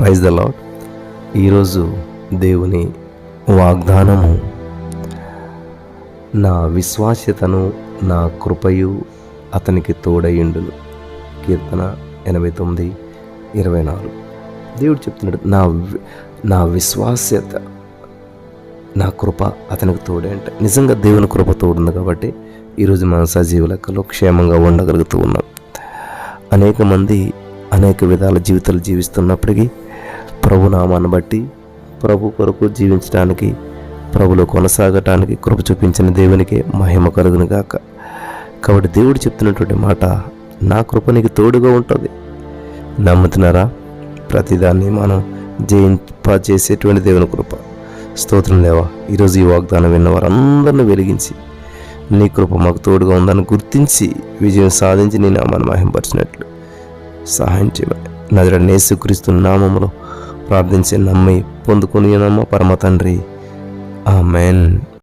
Praise the lord ఈరోజు దేవుని వాగ్దానము నా విశ్వాస్యతను నా కృపయు అతనికి తోడయుండును కీర్తన ఎనభై తొమ్మిది ఇరవై నాలుగు. దేవుడు చెప్తున్నాడు నా నా విశ్వాస్యత నా కృప అతనికి తోడే అంటే. నిజంగా దేవుని కృప తోడుంది కాబట్టి ఈరోజు మన సజీవ లెక్కలో క్షేమంగా ఉండగలుగుతూ ఉన్నాం. అనేక మంది అనేక విధాల జీవితాలు జీవిస్తున్నప్పటికీ ప్రభు నామాన్ని బట్టి ప్రభు కొరకు జీవించడానికి ప్రభులో కొనసాగటానికి కృప చూపించిన దేవునికి మహిమ కలుగును గాక. కాబట్టి దేవుడు చెప్తున్నటువంటి మాట నా కృప నీకు తోడుగా ఉంటుంది. నమ్ముతున్నారా? ప్రతిదాన్ని మనం జయింప చేసేటువంటి దేవుని కృప. స్తోత్రం లేవా? ఈరోజు ఈ వాగ్దానం విన్న వారందరిని వెలిగించి నీ కృప మాకు తోడుగా ఉందని గుర్తించి విజయం సాధించి నేను మనం మహింపరిచినట్లు సహాయం చేయమని. నజర నేసుక్రీస్తు నామములో ప్రార్థించి నమ్మి పొందుకుని పరమ తండ్రి. ఆమెన్.